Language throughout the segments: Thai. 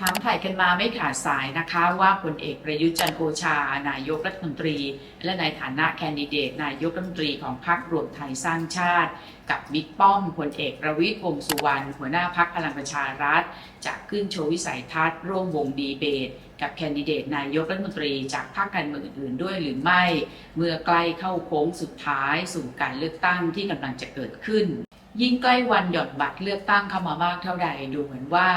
ถามถ่ายกันมาไม่ขาดสายนะคะว่าพลเอกประยุทธ์จันทร์โอชา นายกรัฐมนตรี และในฐานะแคนดิเดต นายกรัฐมนตรีของพรรครวมไทยสร้างชาติ กับบิ๊กป้อมพลเอกประวิตรวงษ์สุวรรณหัวหน้าพรรคพลังประชารัฐจะขึ้นโชว์วิสัยทัศน์ร่วมวงดีเบต กับแคนดิเดตนายกรัฐมนตรีจากพรรคการเมืองอื่นๆด้วยหรือไม่ เมื่อใกล้เข้าโค้งสุดท้ายสู่การเลือกตั้งที่กำลังจะเกิดขึ้น ยิ่งใกล้วันหย่อนบัตรเลือกตั้งเข้ามามากเท่าใด ดูเหมือนว่า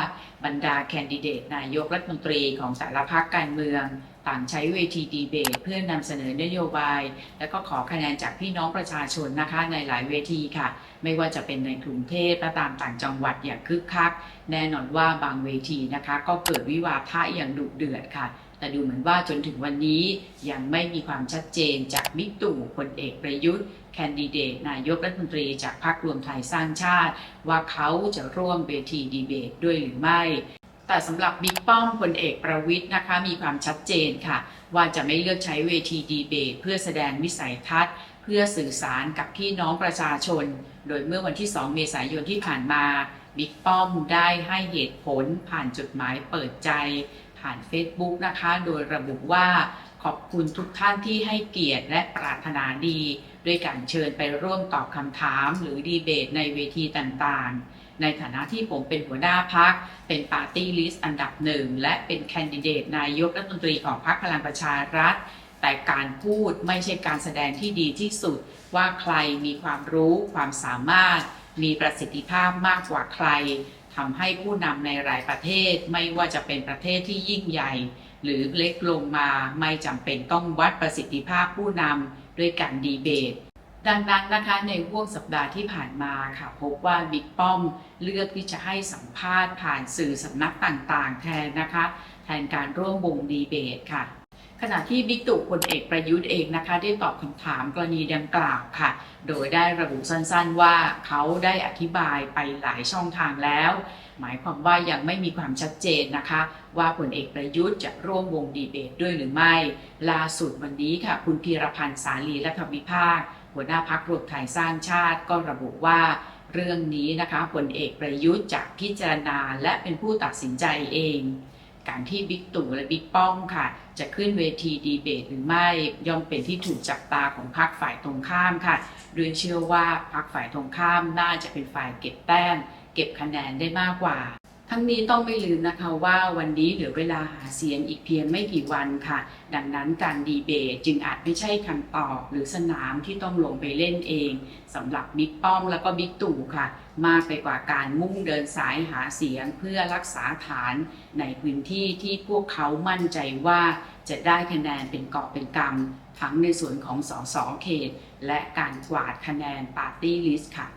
บรรดาแคนดิเดตนายกรัฐมนตรีของแต่ละพรรคการเมืองต่างใช้เวทีดีเบตเพื่อนำเสนอนโยบาย และก็ขอคะแนนจากพี่น้องประชาชนนะคะในหลายเวทีค่ะ ไม่ว่าจะเป็นในกรุงเทพและตามต่างจังหวัดอย่างคึกคัก แน่นอนว่าบางเวทีนะคะ ก็เกิดวิวาทะอย่างดุเดือดค่ะ แต่ดูเหมือนว่าจนถึงวันนี้ยังไม่มีความชัดเจนจากบิ๊กตู่พลเอกประยุทธ์ แคนดิเดตนายกรัฐมนตรีจากพรรครวมไทยสร้างชาติ ว่าเขาจะร่วมเวทีดีเบตด้วยหรือไม่แต่สำหรับบิ๊กป้อมพลเอกประวิทย์นะคะมีความชัดเจนค่ะ ว่าจะไม่เลือกใช้เวทีดีเบตเพื่อแสดงวิสัยทัศน์ เพื่อสื่อสารกับพี่น้องประชาชน โดยเมื่อวันที่ 2 เมษายนที่ผ่านมาบิ๊กป้อมได้ให้เหตุผลผ่านจดหมายเปิดใจ ผ่าน Facebook นะคะ โดยระบุว่าขอบคุณทุกท่านที่ให้เกียรติและปรารถนาดี ด้วยการเชิญไปร่วมตอบคำถามหรือดีเบตในเวทีต่างๆ ในฐานะที่ผมเป็นหัวหน้าพัก เป็นปาร์ตี้ลิสต์อันดับหนึ่ง และเป็นแคนดิเดตนายกรัฐมนตรีของพรรคพลังประชารัฐ แต่การพูดไม่ใช่การแสดงที่ดีที่สุด ว่าใครมีความรู้ความสามารถ มีประสิทธิภาพมากกว่าใคร ทำให้ผู้นำในหลายประเทศไม่ว่าจะเป็นประเทศที่ยิ่งใหญ่ หรือเล็กลงมาไม่จำเป็นต้องวัดประสิทธิภาพผู้นำด้วยการดีเบต ดังนั้นนะคะในห่วงสัปดาห์ที่ผ่านมาค่ะพบว่าบิ๊กป้อมเลือกที่จะให้สัมภาษณ์ผ่านสื่อสำนักต่างๆ แทนนะคะ แทนการร่วมวงดีเบตค่ะ ขณะที่บิ๊กตู่พลเอกประยุทธ์เองนะคะได้ตอบคำถามกรณีดังกล่าวค่ะ โดยได้ระบุสั้นๆว่าเขาได้อธิบายไปหลายช่องทางแล้ว หมายความว่ายังไม่มีความชัดเจนนะคะ ว่าพลเอกประยุทธ์จะร่วมวงดีเบตด้วยหรือไม่ ล่าสุดวันนี้ค่ะ คุณพีรพันธ์สาลีรัฐวิภาค หัวหน้าพักรวมไทยสร้างชาติก็ระบุว่าเรื่องนี้นะคะพลเอกประยุทธ์จะพิจารณาและเป็นผู้ตัดสินใจเอง การที่บิ๊กตู่และบิ๊กป้อมค่ะ จะขึ้นเวทีดีเบตหรือไม่ย่อมเป็นที่ถูกจับตาของพรรคฝ่ายตรงข้ามค่ะ โดยเชื่อว่าพรรคฝ่ายตรงข้ามน่าจะเป็นฝ่ายเก็บแต้มเก็บคะแนนได้มากกว่า ทั้งนี้ต้องไม่ลืมนะคะว่าวันนี้เหลือเวลาหาเสียงอีกเพียงไม่กี่วันค่ะ ดังนั้นการดีเบตจึงอาจไม่ใช่คำตอบหรือสนามที่ต้องลงไปเล่นเองสำหรับบิ๊กป้อมแล้วก็บิ๊กตู่ค่ะ มากไปกว่าการมุ่งเดินสายหาเสียงเพื่อรักษาฐานในพื้นที่ที่พวกเขามั่นใจว่าจะได้คะแนนเป็นกอบเป็นกำทั้งในส่วนของสสเขต และการกวาดคะแนนปาร์ตี้ลิสต์ค่ะ